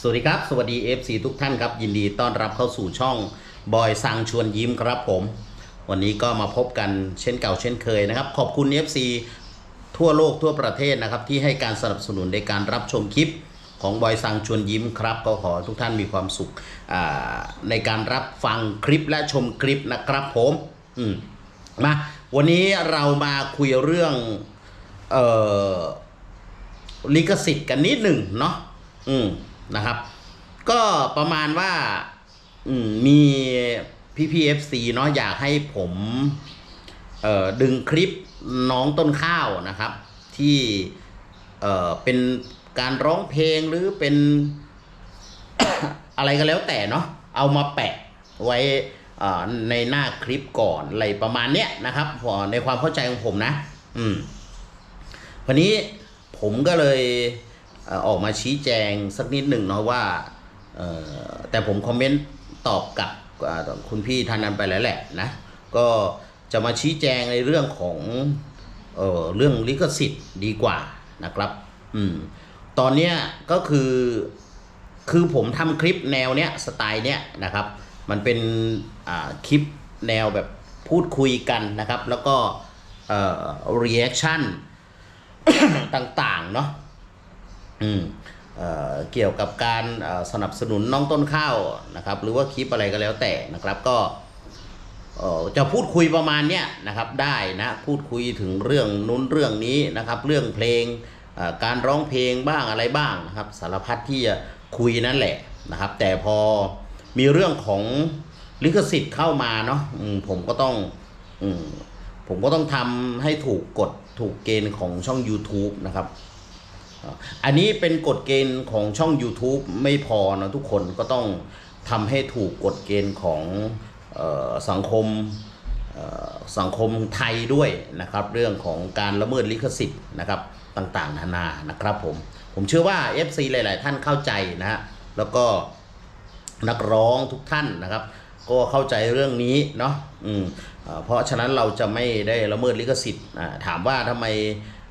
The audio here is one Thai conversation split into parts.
สวัสดีครับ สวัสดี FC ทุกท่านครับ ยินดีต้อนรับเข้าสู่ช่องบอยสังชวนยิ้มครับผม วันนี้ก็มาพบกันเช่นเก่าเช่นเคยนะครับ ขอบคุณ FC ทั่วโลกทั่วประเทศนะครับ ที่ให้การสนับสนุนในการรับชมคลิปของบอยสังชวนยิ้มครับ ก็ขอทุกท่านมีความสุขในการรับฟังคลิปและชมคลิปนะครับผมอืมมาวันนี้เรามาคุยเรื่องเอ่อลิขสิทธิ์กันนิดหนึ่งเนาะอืม นะครับ ก็ประมาณว่ามีพี่พีเอฟซีเนาะอยากให้ผมดึงคลิปน้องต้นข้าวนะครับ ที่เเป็นการร้องเพลงหรือเป็นอะไรก็แล้วแต่เนาะเอามาแปะไว้ในหน้าคลิปก่อนอะไรประมาณเนี้ยนะครับในความเข้าใจของผมนะ อืมวันนี้ผมก็เลย ออกมาชี้แจงสักนิดหนึ่งเนาะว่าแต่ผมคอมเมนต์ตอบกับคุณพี่ท่านนั้นไปแล้วแหละนะก็จะมาชี้แจงในเรื่องของเออเรื่องลิขสิทธิ์ดีกว่านะครับอืมตอนเนี้ยก็คือคือผมทำคลิปแนวเนี้ยสไตล์เนี้ยนะครับ มันเป็นอ่าคลิปแนวแบบพูดคุยกันนะครับ แล้วก็เอ่อ reaction ต่างๆเนาะ อืมเอ่อเกี่ยวกับการสนับสนุนน้องต้นข้าวนะครับ หรือว่าคลิปอะไรก็แล้วแต่นะครับก็จะพูดคุยประมาณเนี้ยนะครับได้นะพูดคุยถึงเรื่องนู้นเรื่องนี้นะครับ เรื่องเพลงการร้องเพลงบ้างอะไรบ้างนะครับ สารพัดที่จะคุยนั่นแหละนะครับ แต่พอมีเรื่องของลิขสิทธิ์เข้ามาเนาะผมก็ต้องอมผมก็ต้องทำให้ถูกกฎถูกเกณฑ์ของช่อง YouTube นะครับ อันนี้เป็นกฎเกณฑ์ของช่อง YouTube ไม่พอนะทุกคนก็ต้องทำให้ถูกกฎเกณฑ์ของออสังคมสังคมไทยด้วยนะครับ เรื่องของการละเมิดลิขสิทธิ์นะครับต่างๆ นานานะครับผม ผมเชื่อว่า FC หลาย ๆ ท่านเข้าใจนะฮะแล้วก็นักร้องทุกท่านนะครับ ก็เข้าใจเรื่องนี้เนาะอืมเพราะฉะนั้นเราจะไม่ได้ละเมิดลิขสิทธิ์ถามว่าทำไม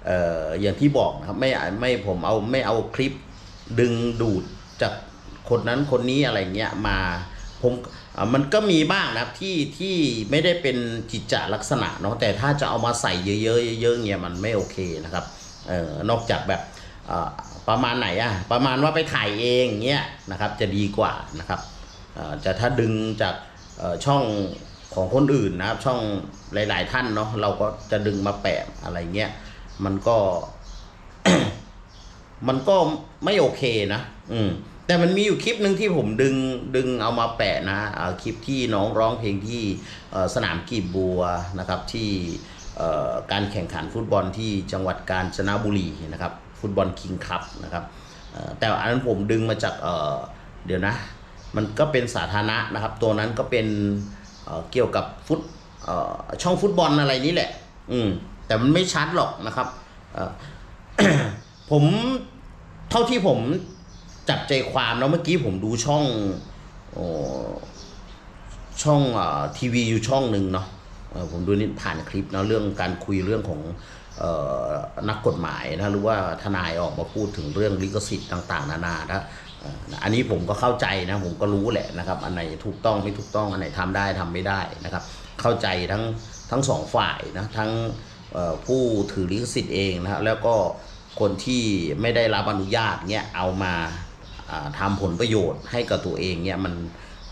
เอ่ออย่างที่บอกนะครับไม่ไม่ผมเอาไม่เอาคลิปดึงดูดจากคนนั้นคนนี้อะไรเงี้ยมาผมมันก็มีบ้างนะครับที่ที่ไม่ได้เป็นจิตจลักษณะเนาะแต่ถ้าจะเอามาใส่เยอะๆเยอะๆเงี้ยมันไม่โอเคนะครับเอ่อนอกจากแบบประมาณไหนอะประมาณว่าไปถ่ายเองเงี้ยนะครับจะดีกว่านะครับจะถ้าดึงจากช่องของคนอื่นนะครับช่องหลาย ๆ ท่านเนาะเราก็จะดึงมาแปะอะไรเงี้ย มันก็ มันก็ไม่โอเคนะอืม แต่มันมีอยู่คลิปหนึ่งที่ผมดึงดึงเอามาแปะนะอ่าคลิปที่น้องร้องเพลงที่สนามกีบบัวนะครับ ที่การแข่งขันฟุตบอลที่จังหวัดกาญจนบุรีนะครับ ฟุตบอลคิงคัพนะครับแต่อันนั้นผมดึงมาจากเเดี๋ยวนะ มันก็เป็นสาธารณะนะครับ ตัวนั้นก็เป็นเเกี่ยวกับฟุตช่องฟุตบอลอะไรนี่แหละ อืม แต่มันไม่ชัดหรอกนะครับผมเท่าที่ผมจับใจความแล้วเมื่อกี้ผมดูช่องอช่องอทีวีอยู่ช่องหนึ่งเนาะผมดูนี่ผ่านคลิปเนาะเรื่องการคุยเรื่องของออนักกฎหมายนะหรือว่าทนายออกมาพูดถึงเรื่องลิขสิทธิ์ต่าง ๆ นานานะเอ่ออันนี้ผมก็เข้าใจนะผมก็รู้แหละนะครับ อันไหนถูกต้องไม่ถูกต้องอันไหนทำได้ทำไม่ได้นะครับ เข้าใจทั้งทั้งสองฝ่ายนะทั้ง ผู้ถือลิขสิทธิ์เองนะฮะแล้วก็คนที่ไม่ได้รับอนุญาตเนี่ยเอามาอ่าทำผลประโยชน์ให้กับตัวเองเนี่ยมัน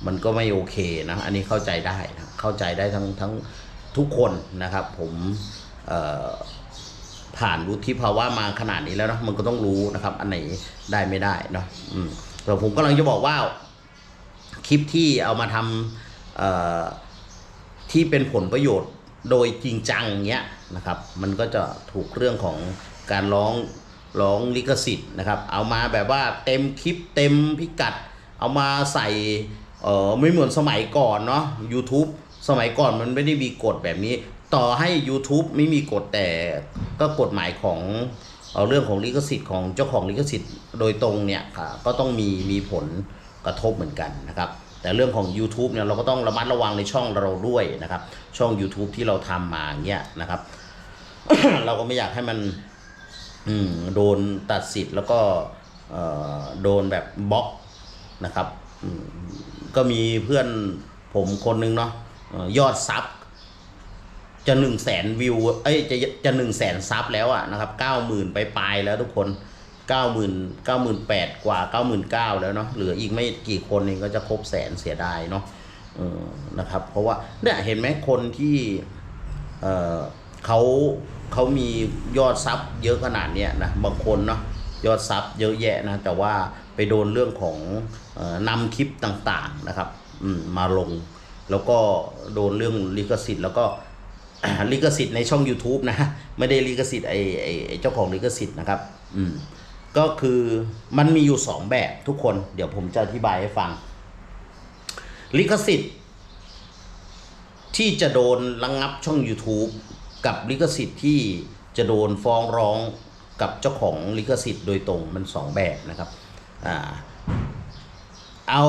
มันก็ไม่โอเคนะอันนี้เข้าใจได้นะเข้าใจได้ทั้งทั้งทุกคนนะครับ ผมผ่านวุฒิภาวะมาขนาดนี้แล้วนะมันก็ต้องรู้นะครับ อันไหนได้ไม่ได้เนาะแต่ผมกำลังจะบอกว่าคลิปที่เอามาทำที่เป็นผลประโยชน์ โดยจริงจังเงี้ยนะครับ มันก็จะถูกเรื่องของการร้องร้องลิขสิทธิ์นะครับ เอามาแบบว่าเต็มคลิปเต็มพิกัด เอามาใส่เออไม่เหมือนสมัยก่อนเนาะ YouTube สมัยก่อนมันไม่ได้มีกฎแบบนี้ ต่อให้ YouTube ไม่มีกฎแต่ก็กฎหมายของเอ่อเรื่องของลิขสิทธิ์ของเจ้าของลิขสิทธิ์โดยตรงเนี่ยค่ะก็ต้องมีมีผลกระทบเหมือนกันนะครับ แต่เรื่องของ YouTube เนี่ยเราก็ต้องระมัดระวังในช่องเราด้วยนะครับ ช่อง YouTube ที่เราทำมาเงี้ยนะครับ เราก็ไม่อยากให้มันมโดนตัดสิทธิ์แล้วก็โดนแบบบล็อกนะครับก็มีเพื่อนผมคนนึงเนาะยอดซับจะหนึ่งแสนวิว เอ้ยจะจะหนึ่งแสนซับแล้วอะนะครับเก้าหมื่นไปปลายแล้วทุกคน เก้าหมื่นเก้าหมื่นแปดกว่าเก้าหมื่นเก้าแล้วเนาะเหลืออีกไม่กี่คนเองก็จะครบแสนเสียดายเนาะนะครับ เพราะว่าเนี่ยเห็นไหมคนที่เออเขาเขามียอดซับเยอะขนาดเนี้ยนะบางคนเนาะยอดซับเยอะแยะนะแต่ว่าไปโดนเรื่องของออนำคลิปต่างๆนะครับมมาลง แล้วก็โดนเรื่องลิขสิทธิ์แล้วก็ลิขสิทธิ์ในช่อง YouTube นะ ไม่ได้ลิขสิทธิ์ไอ้ไอ้ไอ้เจ้าของลิขสิทธิ์นะครับ อืม ก็คือมันมีอยู่สองแบบทุกคน เดี๋ยวผมจะอธิบายให้ฟัง ลิขสิทธิ์ ที่จะโดนระงงับช่อง YouTube กับลิขสิทธิ์ที่จะโดนฟ้องร้องกับเจ้าของลิขสิทธิ์โดยตรงมันสองแบบนะครับอ่าเอา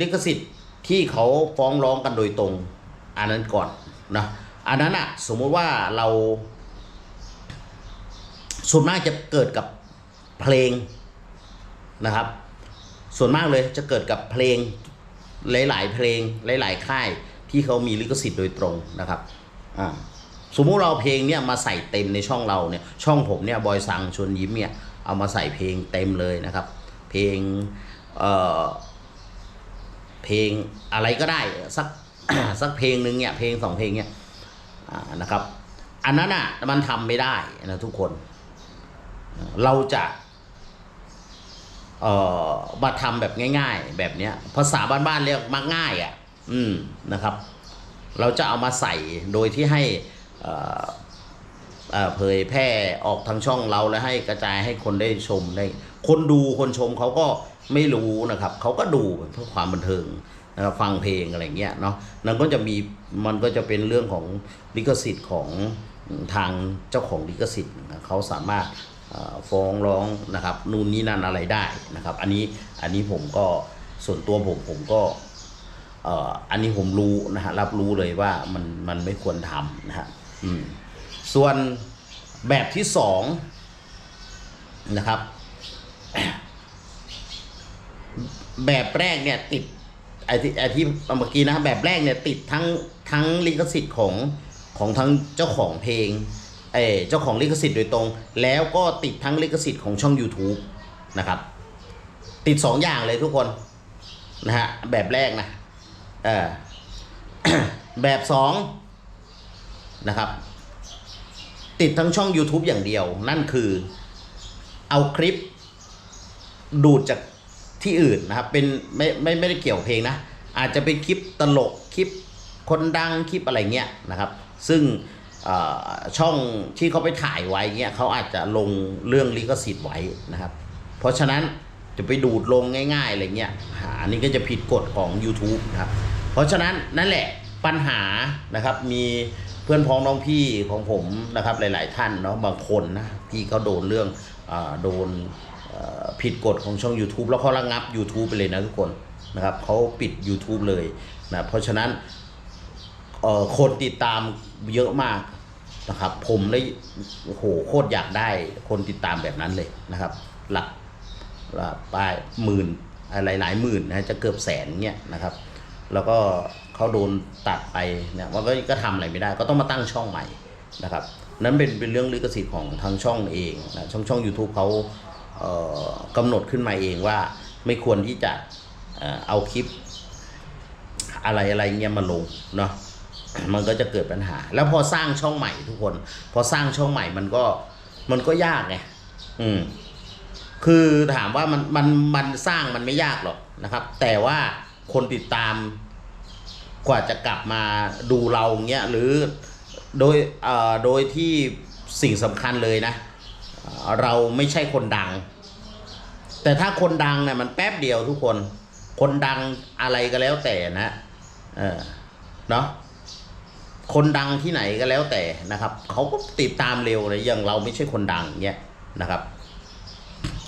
ลิขสิทธิ์ที่เขาฟ้องร้องกันโดยตรง อันนั้นก่อนนะอันนั้นอะสมมติว่าเราส่วนมากจะเกิดกับ เพลงนะครับ ส่วนมากเลยจะเกิดกับเพลงหลาย ๆ เพลงหลาย ๆ ค่ายที่เขามีลิขสิทธิ์โดยตรงนะครับอ่าสมมุติเราเพลงเนี่ยมาใส่เต็มในช่องเราเนี่ยช่องผมเนี่ยบอยสังชวนยิ้มเนี่ยเอามาใส่เพลงเต็มเลยนะครับ เพลงเอ่อเพลงอะไรก็ได้สักสักเพลงหนึ่งเนี่ยเพลงสองเพลงเนี่ยนะครับ อันนั้นอะมันทำไม่ได้นะทุกคน เราจะ เอ่อมาทำแบบง่าย ๆ แบบเนี้ยภาษาบ้านๆเรียกมักง่ายอะ อืมนะครับ เราจะเอามาใส่โดยที่ให้เอ่อเอ่อเผยแพร่ออกทางช่องเราและให้กระจายให้คนได้ชมได้ คนดูคนชมเขาก็ไม่รู้นะครับ เขาก็ดูเพื่อความบันเทิงนะครับฟังเพลงอะไรเงี้ยเนาะนั่นก็จะมีมันก็จะเป็นเรื่องของลิขสิทธิ์ของทางเจ้าของลิขสิทธิ์เขาสามารถ ฟ้องร้องนะครับนู่นนี่นั่นอะไรได้นะครับ อันนี้อันนี้ผมก็ส่วนตัวผมผมก็อันนี้ผมรู้นะฮะรับรู้เลยว่ามันมันไม่ควรทำนะฮะส่วนแบบที่สองนะครับ แบบแรกเนี่ยติดไอ้ที่ไอ้ที่เมื่อกี้นะแบบแรกเนี่ยติดทั้งทั้งลิขสิทธิ์ของของทั้งเจ้าของเพลง เออเจ้าของลิขสิทธิ์โดยตรง แล้วก็ติดทั้งลิขสิทธิ์ของช่อง YouTube นะครับ ติดสองอย่างเลยทุกคนนะฮะแบบแรกนะเออแบบสองนะครับ ติดทั้งช่อง YouTube อย่างเดียว นั่นคือเอาคลิปดูดจากที่อื่นนะครับ เป็นไม่ไม่ไม่ได้เกี่ยวเพลงนะ อาจจะเป็นคลิปตลกคลิปคนดังคลิปอะไรเงี้ยนะครับ ซึ่ง ช่องที่เขาไปถ่ายไว้เงี้ยเขาอาจจะลงเรื่องลิขสิทธิ์ไว้นะครับ เพราะฉะนั้นจะไปดูดลงง่ายๆอะไรเงี้ยอ่าอันนี้ก็จะผิดกฎของ YouTube นะครับ เพราะฉะนั้นนั่นแหละปัญหานะครับมีเพื่อนพ้องน้องพี่ของผมนะครับหลาย ๆ ท่านเนาะบางคนนะที่เขาโดนเรื่องอโดนผิดกฎของช่อง YouTube แล้วเขาระงับ YouTube ไปเลยนะทุกคนนะครับเขาปิด YouTube เลยนะเพราะฉะนั้นคนติดตามเยอะมาก นะครับ ผมเลยโอ้โหโคตรอยากได้คนติดตามแบบนั้นเลยนะครับ หลักว่าปลายหมื่นอะไรหลายหมื่นนะจะเกือบแสนเนี่ยนะครับ แล้วก็เขาโดนตัดไปเนี่ยมันก็ก็ทำอะไรไม่ได้ ก็ต้องมาตั้งช่องใหม่นะครับ นั้นเป็นเป็นเรื่องลิขสิทธิ์ของทางช่องเองนะช่องช่อง YouTube เขาเกำหนดขึ้นมาเองว่าไม่ควรที่จะเอาคลิปอะไรอะไรเงี้ยมาลงเนาะ มันก็จะเกิดปัญหา แล้วพอสร้างช่องใหม่ทุกคน พอสร้างช่องใหม่มันก็มันก็ยากไงอืม คือถามว่ามันมันมันสร้างมันไม่ยากหรอกนะครับ แต่ว่าคนติดตามกว่าจะกลับมาดูเราเงี้ยหรือโดยเอ่อโดยที่สิ่งสำคัญเลยนะเอ่อเราไม่ใช่คนดัง แต่ถ้าคนดังเนี่ยมันแป๊บเดียวทุกคน คนดังอะไรก็แล้วแต่นะ เออเนาะ คนดังที่ไหนก็แล้วแต่นะครับเขาก็ติดตามเร็วเลยอย่างเราไม่ใช่คนดังเงี้ยนะครับ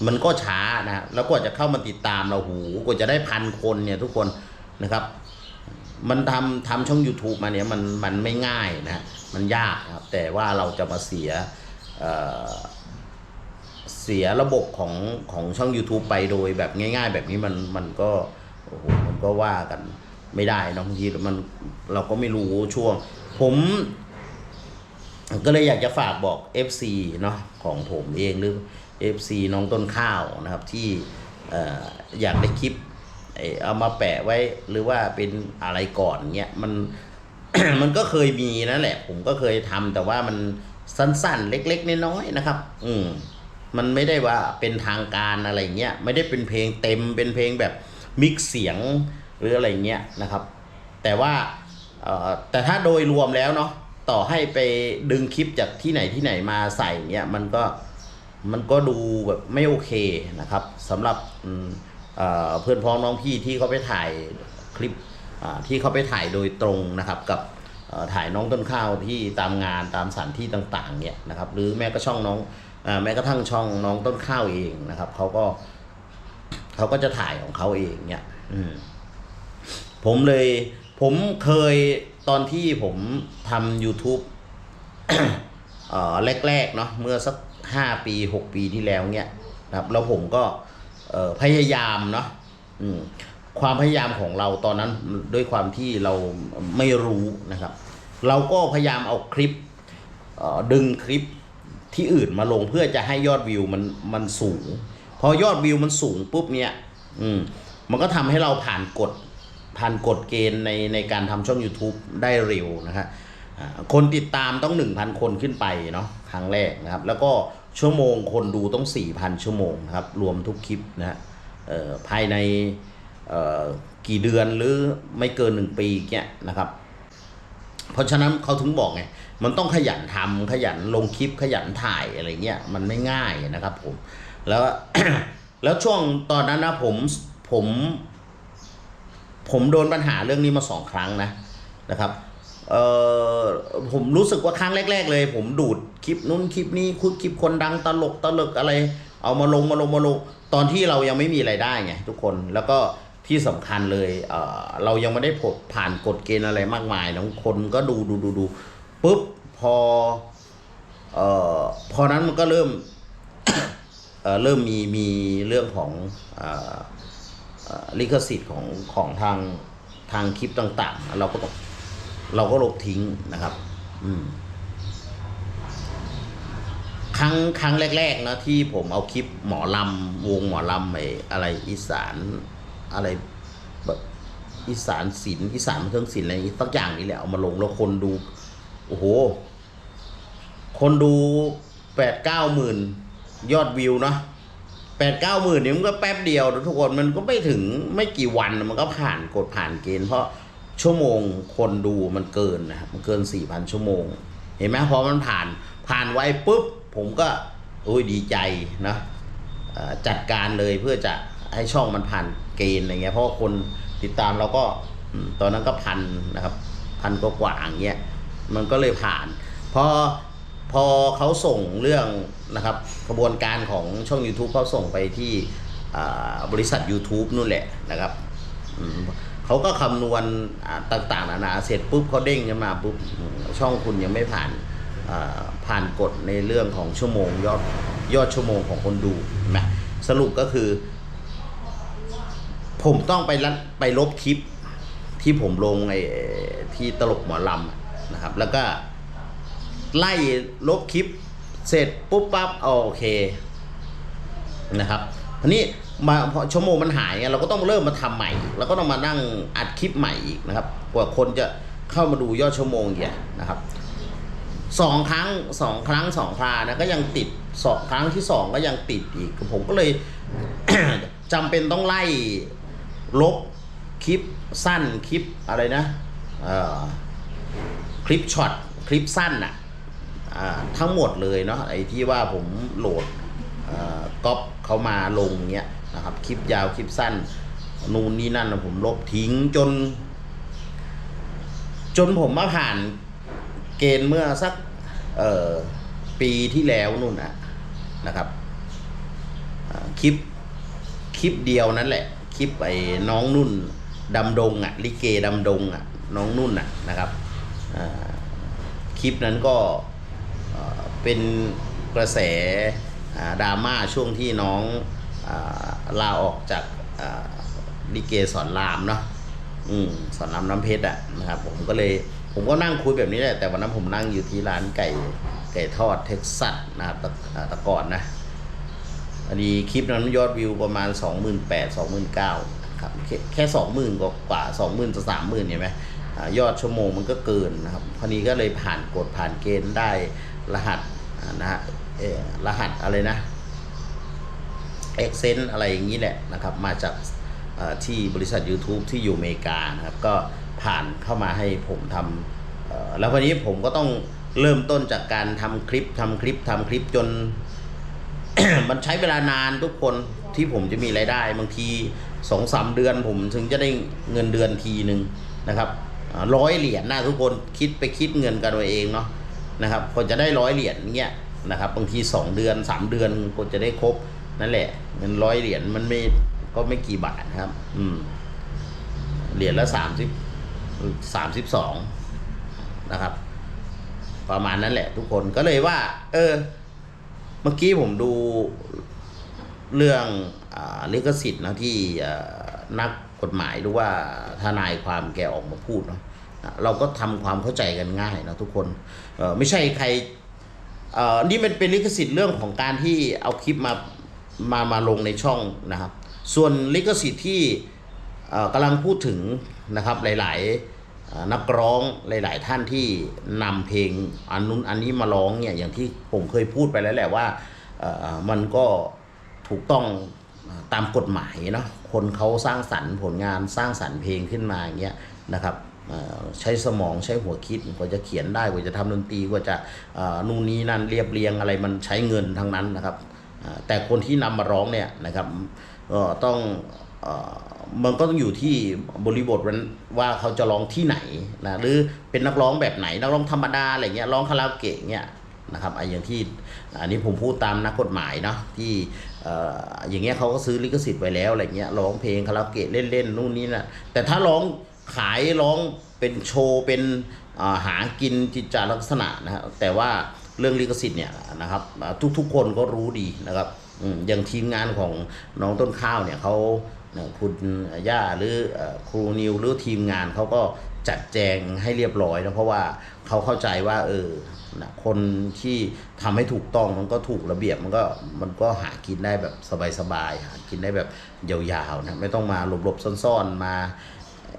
มันก็ช้านะแล้วกว่าจะเข้ามาติดตามเราหูกว่าจะได้พันคนเนี่ยทุกคนนะครับ มันทำทำช่อง YouTube มาเนี่ยมันมันไม่ง่ายนะมันยากนะครับแต่ว่าเราจะมาเสียเเสียระบบของของช่อง YouTube ไปโดยแบบง่าย ๆ แบบนี้มันมันก็โอ้โหมันก็ว่ากัน ไม่ได้เนอะบางทีมันเราก็ไม่รู้ช่วง ผมก็เลยอยากจะฝากบอก FC เนาะของผมเองหรือ FC น้องต้นข้าวนะครับที่ออยากได้คลิปเอามาแปะไว้หรือว่าเป็นอะไรก่อนเงี้ยมันมันก็เคยมีนั่นแหละ ผมก็เคยทำแต่ว่ามันสั้นๆ เล็กๆน้อยๆนะครับ อืมมันไม่ได้ว่าเป็นทางการอะไรเงี้ยไม่ได้เป็นเพลงเต็มเป็นเพลงแบบมิกซ์เสียง หรืออะไรเงี้ยนะครับ แต่ว่าแต่ถ้าโดยรวมแล้วเนาะต่อให้ไปดึงคลิปจากที่ไหนที่ไหนมาใส่เงี้ยมันก็มันก็ดูแบบไม่โอเคนะครับสำหรับเพื่อนพ้องน้องพี่ที่เขาไปถ่ายคลิปที่เขาไปถ่ายโดยตรงนะครับ กับถ่ายน้องต้นข้าวที่ตามงานตามสถานที่ต่างๆเนี่ยนะครับ หรือแม้ก็ช่องน้องอแม้กระทั่งช่องน้องต้นข้าวเองนะครับเขาก็เขาก็จะถ่ายของเขาเองเนี่ย อืม ผมเลยผมเคยตอนที่ผมทำ YouTube เอ่อแรกๆเนาะเมื่อสักห้าปีหกปีที่แล้วเนี่ยนะครับแล้วผมก็พยายามเนาะความพยายามของเราตอนนั้นด้วยความที่เราไม่รู้นะครับ เราก็พยายามเอาคลิปดึงคลิปที่อื่นมาลงเพื่อจะให้ยอดวิวมันมันสูง พอยอดวิวมันสูงปุ๊บเนี่ย อืมมันก็ทำให้เราผ่านกฎ ผ่านกฎเกณฑ์ในในการทำช่อง YouTube ได้เร็วนะครับคนติดตามต้อง 1,000 คนขึ้นไปเนาะครั้งแรกนะครับ แล้วก็ชั่วโมงคนดูต้อง 4,000 ชั่วโมงนะครับ รวมทุกคลิปนะฮะภายในกี่เดือนหรือไม่เกิน 1 ปีเนี่ยนะครับ เพราะฉะนั้นเขาถึงบอกไงมันต้องขยันทำขยันลงคลิปขยันถ่ายอะไรเงี้ยมันไม่ง่ายนะครับผมแล้วแล้วช่วงตอนนั้นนะผมผม ผมโดนปัญหาเรื่องนี้มาสองครั้งนะนะครับเออผมรู้สึกว่าครั้งแรก ๆ เลย ผมดูดคลิปนู้นคลิปนี้คุยคลิปคนดังตลกตลกอะไร เอามาลงมาลงมาลงตอนที่เรายังไม่มีไรายได้ไงทุกคนแล้วก็ที่สำคัญเลยเออเรายังไม่ได้ผลผ่านกฎเกณฑ์อะไรมากมายนะคนก็ดูดูดูดูปุ๊บพอเอ่อพอนั้นมันก็เริ่มเอ่อเริ่มมีมีเรื่องของเอ่อเอ่อ ลิขสิทธิ์ของของทางทางคลิปต่าง ๆ เราก็ต้องเราก็ลบทิ้งนะครับ อืมครั้งครั้งแรก ๆ นะ ที่ผมเอาคลิปหมอลำวงหมอลำไออะไรอีสานอะไรแบบอีสานศิลป์อีสานเครื่องศิลป์อะไรอย่างงี้สักอย่างนี่แหละเอามาลงแล้วคนดู โอ้โห คนดูแปดเก้าหมื่นยอดวิวเนาะ แปดเก้าหมื่นนี่มันก็แป๊บเดียวทุกคนมันก็ไม่ถึงไม่กี่วันมันก็ผ่านกดผ่านเกณฑ์เพราะชั่วโมงคนดูมันเกินนะครับมันเกินสี่พันชั่วโมง เห็นไหมพอมันผ่านผ่านไวปุ๊บ ผมก็โอ้ยดีใจนะจัดการเลยเพื่อจะให้ช่องมันผ่านเกณฑ์อะไรเงี้ยเพราะคนติดตามเราก็ตอนนั้นก็พันนะครับ พันกว่าๆอย่างเงี้ยมันก็เลยผ่านพอ พอเขาส่งเรื่องนะครับกระบวนการของช่อง YouTube เขาส่งไปที่บริษัท YouTube นู่นแหละนะครับเขาก็คำนวณต่างๆนานาเสร็จปุ๊บเขาเด้งขึ้นมาปุ๊บช่องคุณยังไม่ผ่านผ่านกฎในเรื่องของชั่วโมงยอดยอดชั่วโมงของคนดูนไหมสรุปก็คือ ผมต้องไปรัดไปลบคลิปที่ผมลงไอ้ที่ตลกหมอลำนะครับ แล้วก็ ไล่ลบคลิปเสร็จปุ๊บปั๊บโอเคนะครับทีนี้มาพอชั่วโมงมันหายไงเราก็ต้องเริ่มมาทำใหม่แล้วก็ต้องมานั่งอัดคลิปใหม่อีกนะครับกว่าคนจะเข้ามาดูยอดชั่วโมงเนี่ยนะครับสองครั้งสองครั้งสองครานะก็ยังติดสองครั้งที่สองก็ยังติดอีกผมก็เลยจำเป็นต้องไล่ลบคลิปสั้นคลิปอะไรนะคลิปช็อตคลิปสั้นน่ะ ทั้งหมดเลยเนาะไอ้ที่ว่าผมโหลดก๊อปเขามาลงเนี้ยนะครับคลิปยาวคลิปสั้น นูนนี่นั่นผมลบทิ้งจน จนผมมาผ่านเกณฑ์เมื่อสักปีที่แล้วนู่นนะนะครับคลิปคลิปเดียวนั่นแหละ คลิปไอ้น้องนุ่นดำดงอะลิเกดำดงอะน้องนุ่นอะนะครับคลิปนั้นก็ เป็นกระแสดราม่าช่วงที่น้องอลาออกจากอ่าลิเกสอนรามเนาะอืมสอนรามน้ำเพชรอะนะครับผมก็เลยผมก็นั่งคุยแบบนี้แหละแต่วันนั้นผมนั่งอยู่ที่ร้านไก่ไก่ทอดเท็กซัสนะครับต่อ่าแต่ก่อนนะอันนี้คลิปนั้นยอดวิวประมาณ 2 8 0 0 0 29,000ครับแค่แค่สองหมื่นกว่ากว่าสองหมื่นจะสามหมื่นเห็นไหมอยอดชั่วโมงมันก็เกินนะครับคราวนี้ก็เลยผ่านกฎผ่านเกณฑ์ได้ รหัสนะฮะรหัสอะไรนะเอ็กเซนอะไรอย่างนี้แหละนะครับ มาจากที่บริษัท YouTube ที่อยู่อเมริกานะครับ ก็ผ่านเข้ามาให้ผมทำแล้ววันนี้ผมก็ต้องเริ่มต้นจากการทำคลิปทำคลิปทำคลิปจน มันใช้เวลานานทุกคนที่ผมจะมีรายได้ บางทีสองสามเดือนผมถึงจะได้เงินเดือนทีหนึ่งนะครับร้อยเหรียญนะทุกคนคิดไปคิดเงินกันเอาเองเนาะ นะครับก็จะได้ร้อยเหรียญเงี้ยนะครับบางทีสองเดือนสามเดือนก็จะได้ครบนั่นแหละเงินร้อยเหรียญมันไม่ก็ไม่กี่บาทครับ อืมเหรียญละสามสิบสามสิบสองนะครับ ประมาณนั้นแหละ ทุกคนก็เลยว่า เออ เมื่อกี้ผมดูเรื่องอลิขสิทธิ์นะที่นักกฎหมายหรือว่าทนายความแกออกมาพูดเนาะ เราก็ทำความเข้าใจกันง่ายนะทุกคนเออไม่ใช่ใครเอ่อนี่มันเป็นลิขสิทธิ์เรื่องของการที่เอาคลิปมามามาลงในช่องนะครับ ส่วนลิขสิทธิ์ที่เอ่อกำลังพูดถึงนะครับหลาย ๆ นักร้องหลาย ๆ ท่านที่นำเพลงอันนู้นอันนี้มาร้องเนี่ยอย่างที่ผมเคยพูดไปแล้วแหละว่าเอ่อมันก็ถูกต้องตามกฎหมายเนาะคนเขาสร้างสรรค์ผลงานสร้างสรรค์เพลงขึ้นมาอย่างเงี้ยนะครับ ใช้สมองใช้หัวคิดกว่าจะเขียนได้กว่าจะทำดนตรีกว่าจะนู่นนี้นั่นเรียบเรียงอะไรมันใช้เงินทั้งนั้นนะครับแต่คนที่นำมาร้องเนี่ยนะครับก็ต้องอมันก็ต้องอยู่ที่บริบทว่าเขาจะร้องที่ไหนนะหรือเป็นนักร้องแบบไหน นักร้องธรรมดาอะไรเงี้ยร้องคาราโอเกะเงี้ยนะครับไอ้อย่างที่อันนี้ผมพูดตามนักกฎหมายเนาะที่เอ่อย่างเงี้ยเขาก็ซื้อลิขสิทธิ์ไว้แล้วอะไรเงี้ยร้องเพลงคาราโอเกะเล่นๆนู่นนี่นะแต่ถ้าร้อง ขายร้องเป็นโชว์เป็นาหากินจิตจาลักษณะนะฮะแต่ว่าเรื่องลิขสิทธิ์เนี่ยนะครับทุกๆคนก็รู้ดีนะครับอย่างทีมงานของน้องต้นข้าวเนี่ยเขาคุณย่าหรือครูนิวหรือทีมงานเขาก็จัดแจงให้เรียบร้อยนะเพราะว่าเขาเข้าใจว่าเออนะคนที่ทำให้ถูกต้องมันก็ถูกระเบียบมันก็มันก็หากินได้แบบสบายๆหากินได้แบบยาวๆนะไม่ต้องมาหลบๆซ่อนๆมา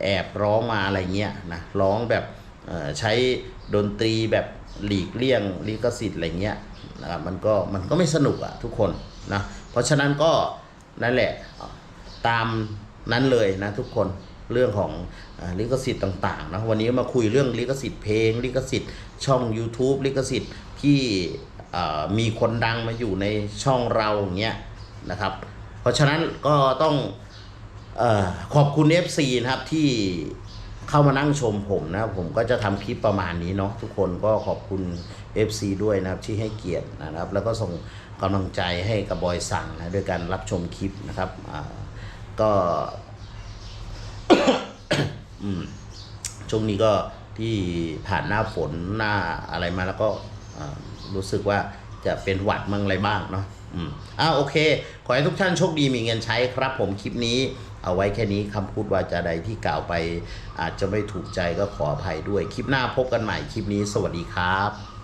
แอบร้องมาอะไรเงี้ยนะร้องแบบใช้ดนตรีแบบหลีกเลี่ยงลิขสิทธิ์อะไรเงี้ยนะครับมันก็มันก็ไม่สนุกอะทุกคนนะเพราะฉะนั้นก็นั่นแหละตามนั้นเลยนะทุกคนเรื่องของอลิขสิทธิ์ต่างๆนะวันนี้มาคุยเรื่องลิขสิทธิ์เพลง ลิขสิทธิ์ช่อง YouTube ลิขสิทธิ์ที่มีคนดังมาอยู่ในช่องเราอย่างเงี้ยนะครับ เพราะฉะนั้นก็ต้อง ขอบคุณ FC นะครับที่เข้ามานั่งชมผมนะครับผมก็จะทำคลิปประมาณนี้เนาะทุกคนก็ขอบคุณ FC ด้วยนะครับที่ให้เกียรตินะครับ แล้วก็ส่งกำลังใจให้กับบอยสั่งนะด้วยการรับชมคลิปนะครับก็ช่วงนี้ก็ที่ผ่านหน้าฝนหน้าอะไรมาแล้วก็รู้สึกว่าจะเป็นหวัดมั่งอะไรบ้างเนาะอืมอ่าโอเค ขอให้ทุกท่านโชคดีมีเงินใช้ครับผมคลิปนี้ เอาไว้แค่นี้คำพูดวาจาใดที่กล่าวไป อาจจะไม่ถูกใจก็ขออภัยด้วย คลิปหน้าพบกันใหม่คลิปนี้สวัสดีครับ